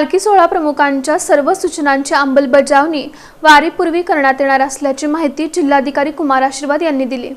पालखी सोहळा प्रमुखांच्या सर्व सूचनांची अंमलबजावणी वारीपूर्वी करण्यात येणार असल्याची माहिती जिल्हाधिकारी कुमार आशीर्वाद यांनी दिली.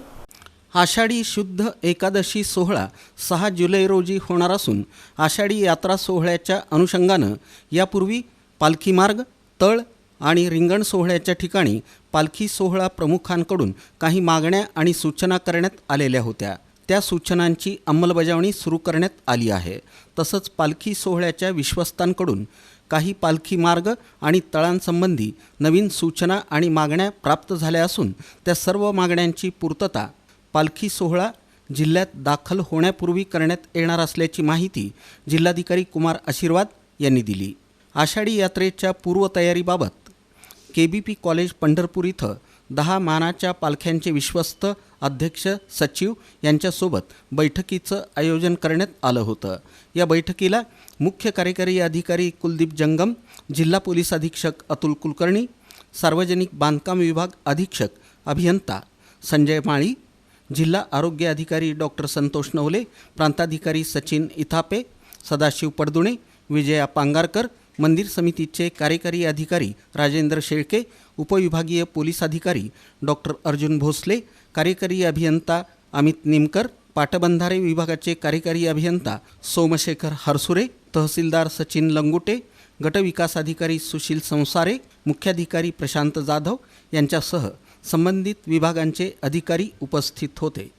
आषाढी शुद्ध एकादशी सोहळा सहा जुलै रोजी होणार असून आषाढी यात्रा सोहळ्याच्या अनुषंगानं यापूर्वी पालखी मार्ग तळ आणि रिंगण सोहळ्याच्या ठिकाणी पालखी सोहळा प्रमुखांकडून काही मागण्या आणि सूचना करण्यात आलेल्या होत्या. त्या सूचनांची अंमलबजावणी सुरू करण्यात आली आहे. तसंच पालखी सोहळ्याच्या विश्वस्तांकडून काही पालखी मार्ग आणि तळांसंबंधी नवीन सूचना आणि मागण्या प्राप्त झाल्या असून त्या सर्व मागण्यांची पूर्तता पालखी सोहळा जिल्ह्यात दाखल होण्यापूर्वी करण्यात येणार असल्याची माहिती जिल्हाधिकारी कुमार आशीर्वाद यांनी दिली. आषाढी यात्रेच्या पूर्वतयारीबाबत K B P college Pandharpur इथं दहा मानाच्या पालख्यांचे विश्वस्त अध्यक्ष सचिव यांच्यासोबत बैठकीचं आयोजन करण्यात आलं होतं. या बैठकीला मुख्य कार्यकारी अधिकारी कुलदीप जंगम जिल्हा पोलीस अधीक्षक अतुल कुलकर्णी सार्वजनिक बांधकाम विभाग अधीक्षक अभियंता संजय माळी जिल्हा आरोग्य अधिकारी डॉक्टर संतोष नवले प्रांताधिकारी सचिन इथापे सदाशिव पडदुणे विजया पांगारकर मंदिर समितीचे कार्यकारी अधिकारी राजेंद्र शेळके उपविभागीय पोलीस अधिकारी डॉक्टर अर्जुन भोसले कार्यकारी अभियंता अमित निमकर पाटबंधारे विभागाचे कार्यकारी अभियंता सोमशेखर हरसुरे तहसीलदार सचिन लंगुटे गटविकास अधिकारी सुशील संसारे मुख्याधिकारी प्रशांत जाधव यांच्यासह संबंधित विभागांचे अधिकारी उपस्थित होते.